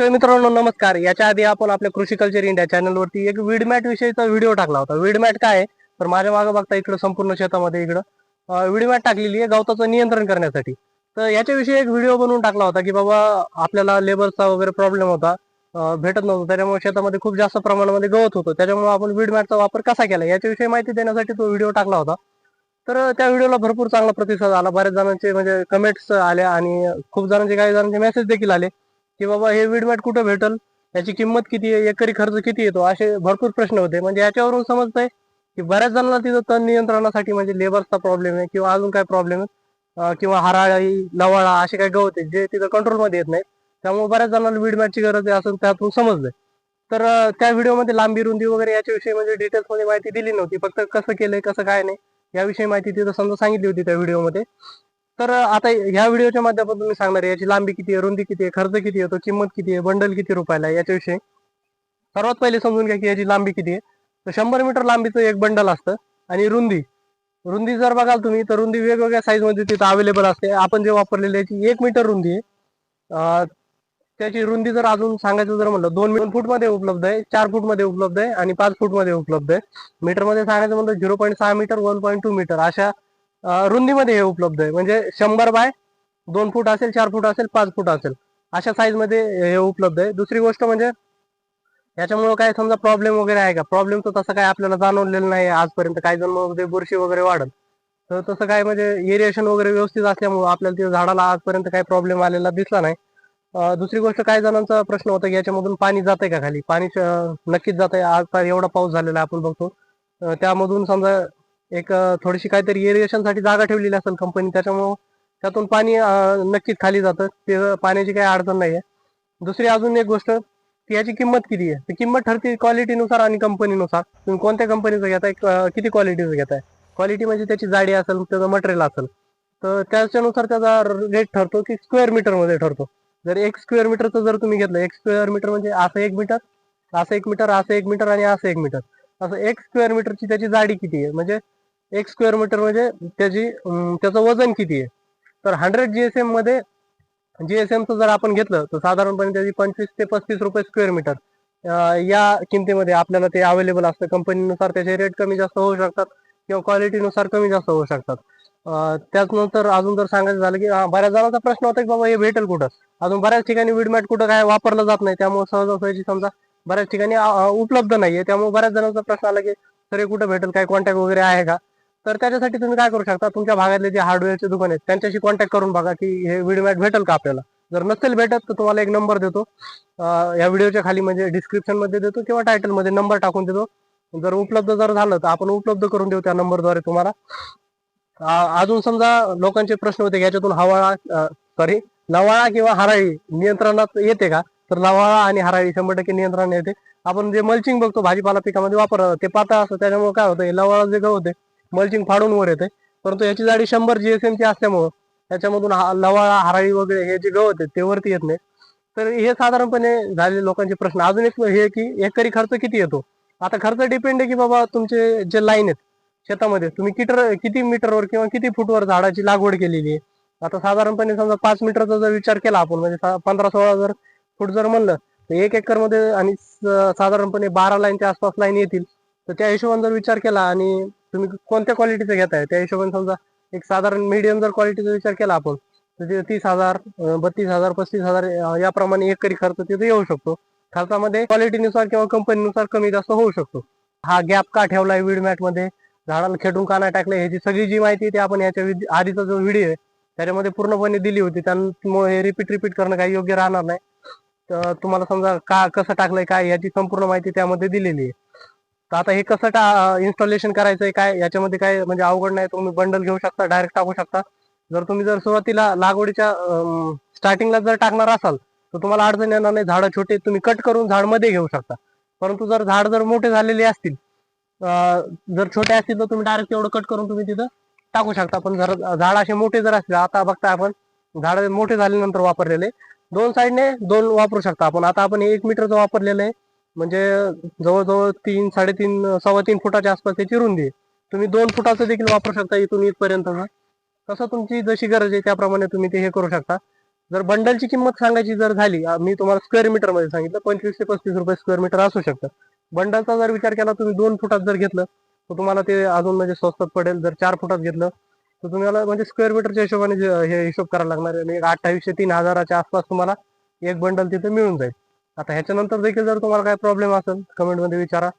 शेतकरी मित्रांनो नमस्कार. याच्या आधी आपण आपल्या कृषी कल्चर इंडिया चॅनलवरती एक विडमॅट विषयीचा व्हिडिओ टाकला होता. विडमॅट काय आहे? तर माझ्या मागे बघता इकडं संपूर्ण शेतामध्ये इकडं विडमॅट टाकलेली आहे गवताचं नियंत्रण करण्यासाठी. तर याच्याविषयी एक व्हिडिओ बनवून टाकला होता की बाबा आपल्याला लेबरचा वगैरे प्रॉब्लेम होता भेटत नव्हतं. त्याच्यामुळे शेतामध्ये खूप जास्त प्रमाणामध्ये गवत होतं. त्याच्यामुळे आपण विडमॅटचा वापर कसा केला? याच्याविषयी माहिती देण्यासाठी तो व्हिडिओ टाकला होता. तर त्या व्हिडिओला भरपूर चांगला प्रतिसाद आला. बऱ्याच जणांचे म्हणजे कमेंट्स आल्या आणि खूप जणांचे काही जणांचे मेसेज देखील आले. की बाबा हे विडमॅट कुठं भेटल? याची किंमत किती आहे? एकरी खर्च किती येतो? असे भरपूर प्रश्न होते. म्हणजे याच्यावरून समजतंय की बऱ्याच जणांना तिथं तण नियंत्रणासाठी म्हणजे लेबरचा प्रॉब्लेम आहे किंवा अजून काय प्रॉब्लेम आहे किंवा हराळी लवाळा असे काही गवत आहेत जे तिथं कंट्रोलमध्ये येत नाही त्यामुळे बऱ्याच जणांना विडमॅटची गरज आहे असं त्यातून समजलंय. तर त्या व्हिडिओमध्ये लांबी रुंदी वगैरे याच्याविषयी म्हणजे डिटेल्समध्ये माहिती दिली नव्हती. फक्त कसं केलंय कसं काय नाही याविषयी माहिती तिथं समजा सांगितली होती त्या व्हिडिओमध्ये. तर आता ह्या व्हिडिओच्या माध्यमातून मी सांगणार आहे याची लांबी किती आहे रुंदी किती आहे खर्च किती येतो किंमत किती आहे बंडल किती रुपयाला आहे याच्याविषयी सर्वात पहिले समजून घ्या की याची लांबी किती आहे. तर शंभर मीटर लांबीचं एक बंडल असतं आणि रुंदी. रुंदी जर बघाल तुम्ही तर रुंदी वेगवेगळ्या साईजमध्ये तिथं अवेलेबल असते. आपण जे वापरलेली याची एक मीटर रुंदी आहे. त्याची रुंदी जर अजून सांगायचं जर म्हणलं दोन दोन फूटमध्ये उपलब्ध आहे चार फूटमध्ये उपलब्ध आहे आणि पाच फूटमध्ये उपलब्ध आहे. मीटरमध्ये सांगायचं म्हणलं झिरो पॉईंट सहा metre one point two metre अशा रुंदीमध्ये हे उपलब्ध आहे. म्हणजे शंभर बाय दोन फूट असेल चार फूट असेल पाच फूट असेल. अशा साईजमध्ये हे उपलब्ध आहे. दुसरी गोष्ट म्हणजे याच्यामुळे काय समजा प्रॉब्लेम वगैरे आहे का? प्रॉब्लेम तर तसं काय आपल्याला जाणवलेलं नाही आजपर्यंत काही जण मग ते बुरशी वगैरे वाढत. तर तसं काय म्हणजे एरिएशन वगैरे व्यवस्थित असल्यामुळे आपल्याला ते झाडाला आजपर्यंत काही प्रॉब्लेम आलेला दिसला नाही. दुसरी गोष्ट काही जणांचा प्रश्न होता की याच्यामधून पाणी जात आहे का खाली? पाणी नक्कीच जात आहे आज एवढा पाऊस झालेला आहे आपण बघतो. त्यामधून समजा एक थोडीशी काहीतरी irrigation साठी जागा ठेवलेली असेल कंपनी त्याच्यामुळं त्यातून पाणी नक्कीच खाली जातं. ते पाण्याची काही अडचण नाही आहे दुसरी अजून एक गोष्ट याची किंमत किती आहे? किंमत ठरते क्वालिटीनुसार आणि कंपनीनुसार तुम्ही कोणत्या कंपनीचं घेताय किती क्वालिटीचं घेताय? क्वालिटी म्हणजे त्याची जाडी असेल त्याचं मटेरियल असेल. तर त्याच्यानुसार त्याचा रेट ठरतो की स्क्वेअर मीटरमध्ये ठरतो. जर एक स्क्वेअर मीटरचं जर तुम्ही घेतलं एक स्क्वेअर मीटर म्हणजे असं एक मीटर असं एक मीटर असं एक मीटर आणि असं एक मीटर असं एक स्क्वेअर मीटरची त्याची जाडी किती आहे? म्हणजे एक स्क्वेअर मीटर म्हणजे त्याची त्याचं वजन किती आहे? तर हंड्रेड जीएसएममध्ये जीएसएमचं जर आपण घेतलं तर साधारणपणे त्याची पंचवीस ते पस्तीस रुपये स्क्वेअर मीटर या किमतीमध्ये आपल्याला ते अवेलेबल असतं. कंपनीनुसार त्याचे रेट कमी जास्त होऊ शकतात किंवा क्वालिटीनुसार कमी जास्त होऊ शकतात. त्याचनंतर अजून जर सांगायचं झालं की बऱ्याच जणांचा प्रश्न होता की बाबा हे भेटेल कुठं? अजून बऱ्याच ठिकाणी विडमॅट कुठं काय वापरलं जात नाही. त्यामुळे सहजासहजी समजा बऱ्याच ठिकाणी उपलब्ध नाहीये. त्यामुळे बऱ्याच जणांचा प्रश्न आला की सर हे कुठं भेटेल? काय कॉन्टॅक्ट वगैरे आहे का? तर त्याच्यासाठी तुम्ही काय करू शकता? तुमच्या भागातले जे हार्डवेअरचे दुकान आहेत त्यांच्याशी कॉन्टॅक्ट करून बघा की हे विडमॅट भेटेल का आपल्याला? जर नसेल भेटत तर तुम्हाला एक नंबर देतो. या व्हिडिओच्या खाली म्हणजे डिस्क्रिप्शनमध्ये देतो किंवा टायटलमध्ये नंबर टाकून देतो. जर उपलब्ध जर झालं तर आपण उपलब्ध करून देऊ त्या नंबरद्वारे तुम्हाला. अजून समजा लोकांचे प्रश्न होते याच्यातून हवाळा सॉरी लवाळा किंवा हराळी नियंत्रणात येते का? तर लवाळा आणि हराळी शंभर टक्के नियंत्रण येते. आपण जे मल्चिंग बघतो भाजीपाला पिकामध्ये वापर ते पातळ असतं त्याच्यामुळे काय होतं? लवाळा जे गवत आहे. मल्चिंग फाडून वर येते परंतु याची जाडी शंभर जीएसएम ची असल्यामुळं त्याच्यामधून हा- लवाळा हराळी वगैरे हे जे गवत आहे ते वरती येत नाही तर हे साधारणपणे झालेले लोकांचे प्रश्न. अजून एक हे की एकरी खर्च किती येतो? आता खर्च डिपेंड आहे की बाबा तुमचे जे लाईन आहेत शेतामध्ये तुम्ही किटर किती मीटरवर किंवा किती फूटवर झाडाची लागवड केलेली आहे? आता साधारणपणे समजा पाच मीटरचा जर विचार केला आपण म्हणजे सा- पंधरा सोळा जर फूट जर म्हणलं तर एक एकरमध्ये आणि साधारणपणे बारा लाईनच्या आसपास लाईन येतील. तर त्या हिशोबाने जर विचार केला आणि तुम्ही कोणत्या क्वालिटीचं घेताय? त्या हिशोबाने समजा एक साधारण मीडियम जर क्वालिटीचा विचार केला आपण तर तीस हजार बत्तीस हजार पस्तीस हजार याप्रमाणे एकरी खर्च तिथे येऊ शकतो. खर्चामध्ये क्वालिटीनुसार किंवा कंपनीनुसार कमी जास्त होऊ शकतो. हा गॅप का ठेवलाय विडमॅटमध्ये? झाडाला खेटून का नाही ह्याची सगळी जी माहिती ती आपण याच्या आधीचा जो व्हिडिओ आहे त्याच्यामध्ये पूर्णपणे दिली होती. त्यामुळे हे रिपीट रिपीट करणं काही योग्य राहणार नाही. तर तुम्हाला समजा का कसं टाकलंय काय याची संपूर्ण माहिती त्यामध्ये दिलेली आहे. तर आता हे कसं टा इन्स्टॉलेशन करायचंय काय याच्यामध्ये काय म्हणजे अवघड नाही तुम्ही बंडल घेऊ शकता डायरेक्ट टाकू शकता. जर तुम्ही जर सुरुवातीला लागवडीच्या स्टार्टिंगला जर टाकणार असाल तर तुम्हाला अडचण येणार नाही. झाडं छोटे तुम्ही कट करून झाडमध्ये घेऊ शकता. परंतु जर झाड जर मोठे झालेले असतील जर छोटे असतील तर तुम्ही डायरेक्ट एवढं कट करून तुम्ही तिथं टाकू शकता. पण जर झाड असे मोठे जर असले आता बघता आपण झाड मोठे झाल्यानंतर वापरलेले दोन साईडने दोन वापरू शकता आपण. आता आपण एक मीटरचं वापरलेलं आहे. म्हणजे जवळजवळ तीन साडेतीन सव्वा तीन फुटाच्या आसपास त्याची रुंदी आहे तुम्ही दोन फुटाचं देखील वापरू शकता इथून इथपर्यंत तसं तुमची जशी गरज आहे त्याप्रमाणे तुम्ही ते हे करू शकता. जर बंडलची किंमत सांगायची जर झाली मी तुम्हाला स्क्वेअर मीटरमध्ये सांगितलं पंचवीस ते पस्तीस रुपये स्क्वेअर मीटर असू शकतं. बंडलचा जर विचार केला तुम्ही दोन फुटात जर घेतलं तर तुम्हाला ते अजून म्हणजे स्वस्तात पडेल. जर चार फुटात घेतलं तर तुम्हाला म्हणजे स्क्वेअर मीटरच्या हिशोबाने हे हिशोब करायला लागणार आहे. आणि एक अठ्ठावीसशे तीन हजाराच्या आसपास तुम्हाला एक बंडल तिथे मिळून जाईल. आता ह्याच्यानंतर देखील जर तुम्हाला काय प्रॉब्लेम असेल कमेंटमध्ये विचारा.